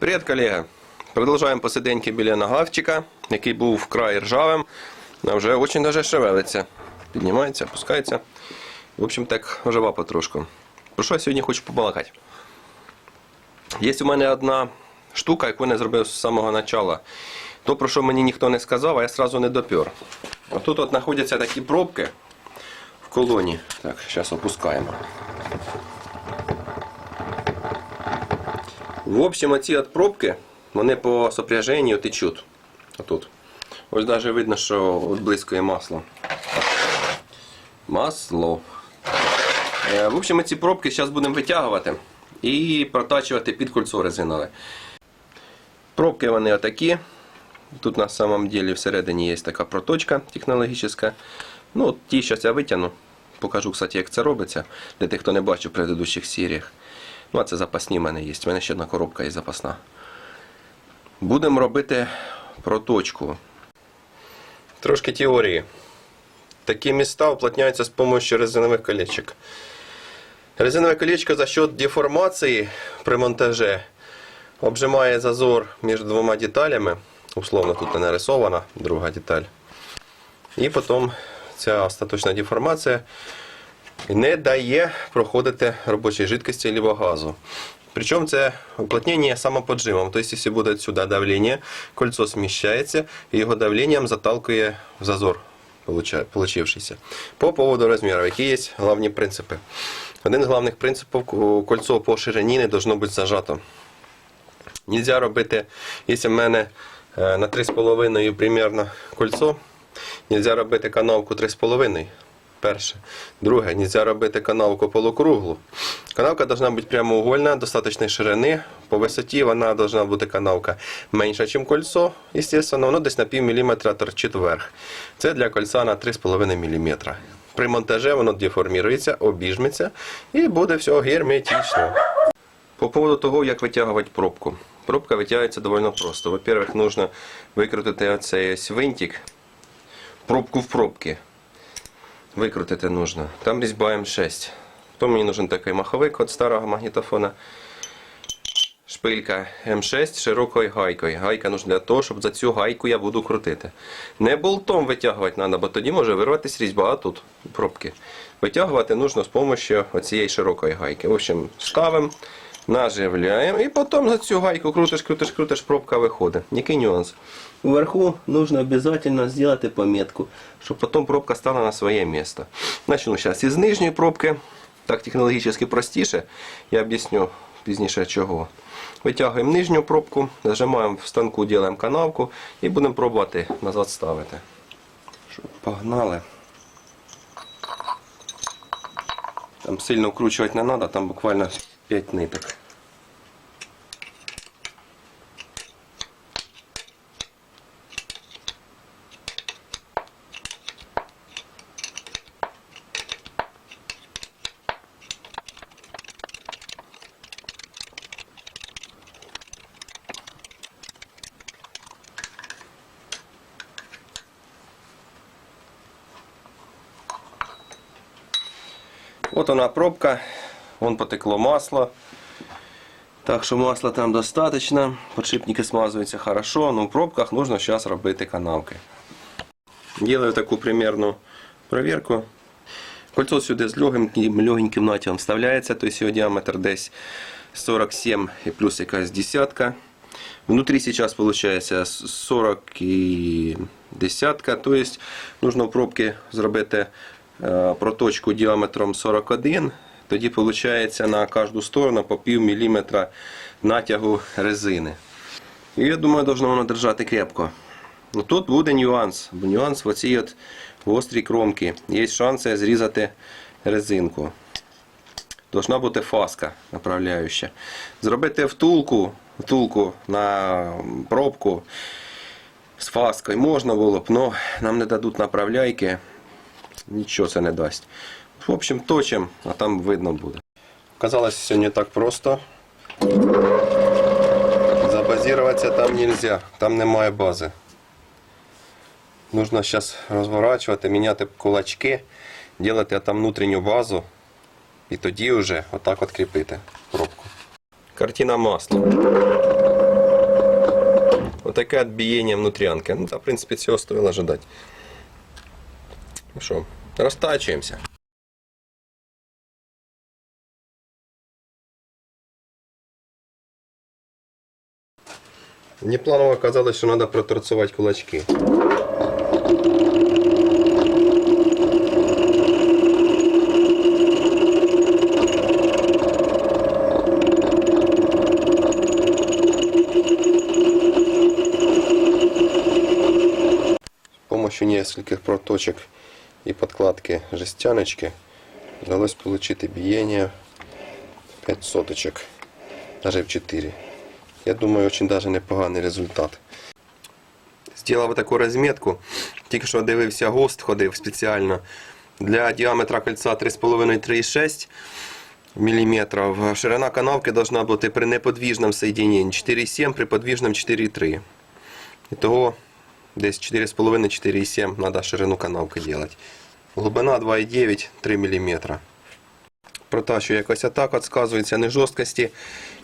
Привіт, колега! Продовжуємо посиденьки біля нагавчика, який був вкрай ржавим, а вже дуже даже шевелиться. Піднімається, опускається. В общем, так ожива потрошку. Про що я сьогодні хочу побалакати? Є у мене одна штука, яку я зробив з самого початку. То, про що мені ніхто не сказав, а я сразу не допер. Отут от знаходяться такі пробки в колоні. Так, зараз опускаємо. В общем, оці от пробки, вони по сопряженню течуть. Отут. Ось навіть видно, що от близько є масло. Масло. Е, В общем, ці пробки зараз будемо витягувати і протачувати під кольцо резинове. Пробки вони отакі. Тут на самом деле всередині є така проточка технологічна. Ну, ті зараз я витягну. Покажу, кстати, як це робиться, для тих, хто не бачив в предыдущих серіях. Ну, а це запасні в мене є. У мене ще одна коробка є запасна. Будемо робити проточку. Трошки теорії. Такі міста уплотняються з допомогою резинових колечок. Резинове колечко за счет деформації при монтаже обжимає зазор між двома деталями. Условно тут не нарисована друга деталь. І потім ця остаточна деформація не дає проходити робочої жидкості або газу. Причому це уплотнення самоподжимом. Тобто, якщо буде сюди давлення, кольцо сміщається і його давленням заталкує в зазор получившийся. По поводу розмірів, які є головні принципи. Один з головних принципів кольцо по ширині не должно бути зажато. Нельзя робити, якщо в мене е, на 3,5 примерно кольцо, нельзя робити канавку 3,5. Перше. Друге, нельзя робити канавку полукруглу. Канавка должна бути прямоугольна, достаточної ширини. По висоті вона должна бути канавка менша, ніж кольцо, естественно, воно десь на пів міліметра торчить вверх. Це для кольця на 3,5 мм. При монтажі воно деформірується, обіжметься і буде все герметично. По поводу того, як витягувати пробку. Пробка витягується доволі просто. Во-первых, потрібно викрутити оцей винтик, пробку в пробки. Викрутити нужно. Там різьба М6. Потім мені нужен такий маховик від старого магнітофона. Шпилька М6 з широкою гайкою. Гайка нужна для того, щоб за цю гайку я буду крутити. Не болтом витягувати треба, бо тоді може вирватися різьба, а тут пробки. Витягувати нужно з допомогою оцієї широкої гайки. В общем, ставимо, наживляємо і потім за цю гайку крутиш, крутиш, крутиш, пробка виходить. Який нюанс? Вверху нужно обязательно сделать пометку, щоб потім пробка стала на своє місце. Начну зараз із нижньої пробки. Так технологічно простіше. Я об'ясню пізніше чого. Витягуємо нижню пробку, зажимаємо в станку, робимо канавку і будемо пробувати назад ставити. Що, Погнали. Там сильно вкручувати не треба, там буквально 5 ниток. Вот она пробка, вон потекло масло. Так що масла там достаточно, подшипники смазываются хорошо, но в пробках нужно сейчас робити канавки. Делаю таку примерну проверку. Кольцо сюди з легеньким, легеньким натягом вставляється, то есть його діаметр десь 47 і плюс якась десятка. Внутри сейчас получается 40 и десятка, то есть нужно в пробки зробити проточку діаметром 41, тоді виходить на кожну сторону по пів міліметра натягу резини. І я думаю, должно воно держати крепко. Ну, тут буде нюанс, нюанс в оцій от гострій кромці. Є шанси зрізати резинку. Должна бути фаска направляюча. Зробити втулку, втулку на пробку з фаскою можна було б, але нам не дадуть направляйки. Нічого це не дасть. В общем, точим, а там видно буде. Казалось, все не так просто. Забазироваться там нельзя, там немає бази. Нужно зараз розворачувати, міняти кулачки, робити там внутрішню базу і тоді вже отак от кріпити пробку. Картина масло. таке відбієння внутрянки. Ну, та, в принципі, цього стоїло ожидати. Ну що, Растачиваемся. Непланово оказалось, что надо проторцевать кулачки. С помощью нескольких проточек и подкладки жестяночки удалось получить биение 5 соточек, даже в 4. Я думаю, очень даже непоганий результат. Зробив таку розмітку. Тільки що дивився ГОСТ, ходив спеціально. Для діаметра кольця 3,5-3,6 мм. Ширина канавки должна бути при неподвіжному соединенні 4,7, при подвіжному 4,3. Ітого десь 4,5-4,7 треба ширину канавки делать. Глубина 2,9-3 мм. Протащу якось отак от сказується не жорсткості.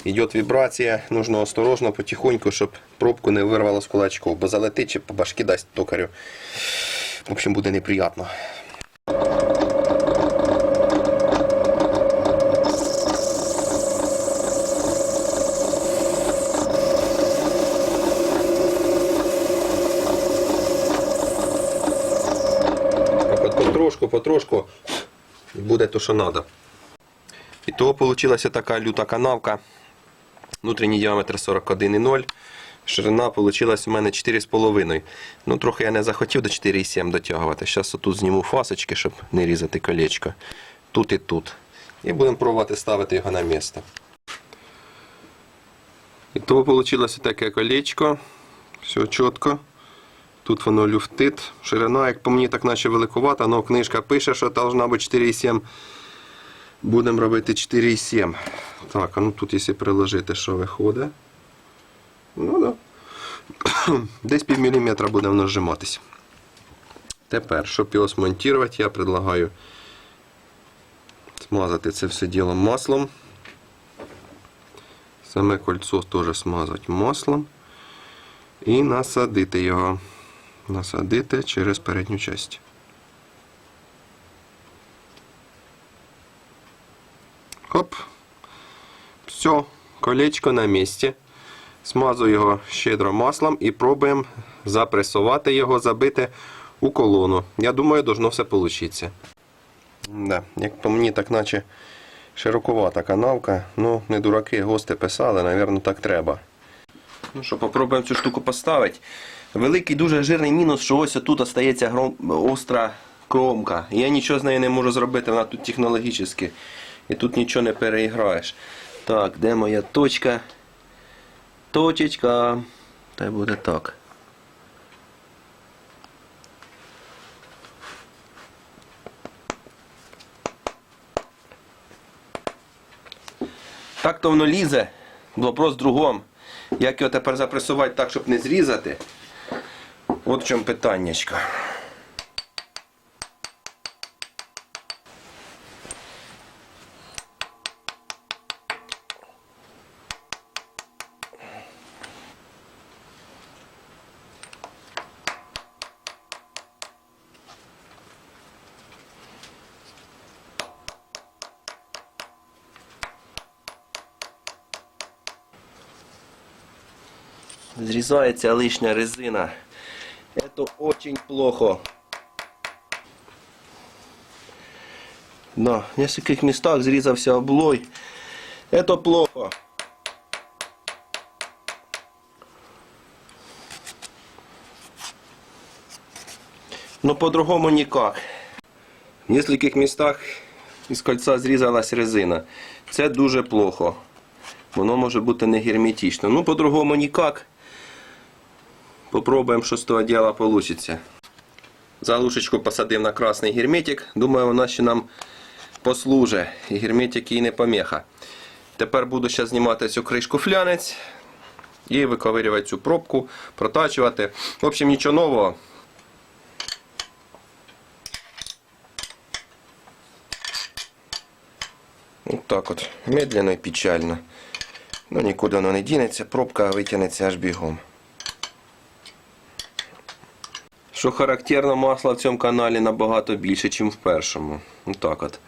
Йде вібрація, нужно осторожно, потихоньку, щоб пробку не вирвало з кулачков, бо залетить чи по башки дасть токарю. В общем, буде неприятно. Так от потрошку, буде то, що треба. І того вийшла така люта канавка. Внутрішній діаметр 41,0. Ширина вийшла у мене 4,5. Ну, трохи я не захотів до 4,7 дотягувати. Зараз отут зніму фасочки, щоб не різати колечко. Тут і тут. І будемо пробувати ставити його на місце. І того вийшло таке колечко. Все чітко. Тут воно люфтить. Ширина, як по мені, так наче великувата, але книжка пише, що должна бути 4,7. Будемо робити 4,7. Так, а ну тут якщо приложити, що виходить. Ну да. Десь пів міліметра буде воно зжиматись. Тепер, щоб його смонтувати, я предлагаю смазати це все діло маслом. Саме кольцо теж смазати маслом. І насадити його. Насадити через передню частину. Хоп. Все, колечко на місці. Смазую його щедро маслом і пробуємо запресувати його, забити у колону. Я думаю, должно все вийти. Да, як по мені, так наче широковата канавка. Ну, не дураки, гости писали, напевно, так треба. Ну що, попробуємо цю штуку поставити. Великий дуже жирний мінус, що ось тут остається гром... остра кромка. Я нічого з нею не можу зробити, вона тут технологічна. І тут нічого не переіграєш. Так, де моя точка? Точечка. Та буде так. Так то воно лізе. Вопрос в другому. Як його тепер запресувати так, щоб не зрізати? От в чому питаннячко. Зрізається лишня резина. Это очень плохо. Да, в нескольких местах зрізався облой. Это плохо. Но по-другому никак. В нескольких местах із кольця зрізалась резина. Це дуже плохо. Воно може бути не герметично. Ну, по-другому ніяк. Попробуємо, що з того діла вийде. Заглушечку посадив на красний герметик. Думаю, вона ще нам послужить. І герметик їй не помеха. Тепер буду ще знімати цю кришку флянець і виковирювати цю пробку, протачувати. В общем, нічого нового. Ось так от, медленно і печально. Ну нікуди воно не дінеться, пробка витягнеться аж бігом. Що характерно, масла в цьому каналі набагато більше, ніж в першому. Ну так от.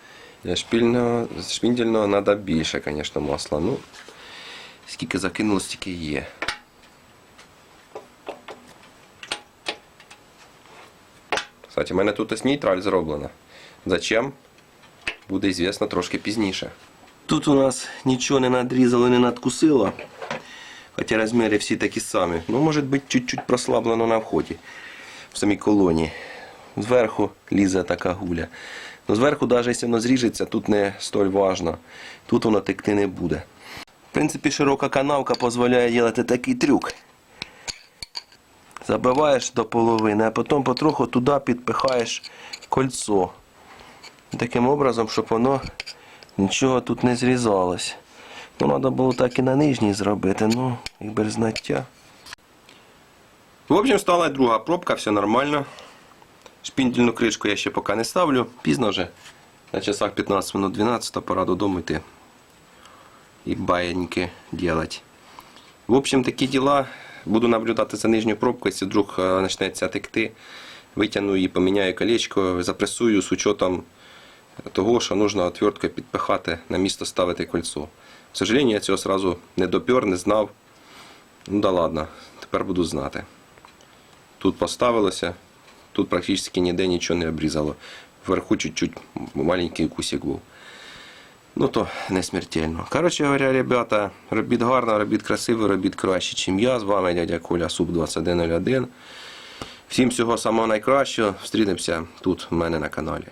Шпільного, шпіндельного треба більше, звісно, масла. Ну, скільки закинуло, стільки є. Кстати, у мене тут ось нейтраль зроблена. Зачем? Буде звісно трошки пізніше. Тут у нас нічого не надрізало, не надкусило. Хоча розміри всі такі самі. Ну, може бути чуть-чуть прослаблено на вході. В самій колонії. Зверху лізе така гуля. Ну, зверху, навіть якщо воно зріжеться, тут не столь важно. Тут воно текти не буде. В принципі, широка канавка дозволяє робити такий трюк. Забиваєш до половини, а потім потроху туди підпихаєш кольцо. Таким образом, щоб воно нічого тут не зрізалось. Ну, треба було так і на нижній зробити, ну, якби ж знаття. В общем, стала друга пробка, все нормально. Шпіндільну кришку я ще поки не ставлю. Пізно вже. На часах 15 минут 12, пора додому йти. І баяньки делать. В общем, такі діла. Буду наблюдати за нижньою пробкою, якщо вдруг е, почнеться текти, витягну її, поміняю колечко, запресую з учетом того, що нужно отверткою підпихати, на місто ставити кольцо. К сожалению, я цього сразу не допер, не знав. Ну да ладно, тепер буду знати. Тут поставилося, тут практично ніде нічого не обрізало. Вверху чуть-чуть маленький кусик був. Ну то не смертельно. Коротше говоря, ребята, робіть гарно, робіть красиво, робіть краще, ніж я. З вами дядя Коля Суб 2101. Всім всього самого найкращого. Встрінемося тут в мене на каналі.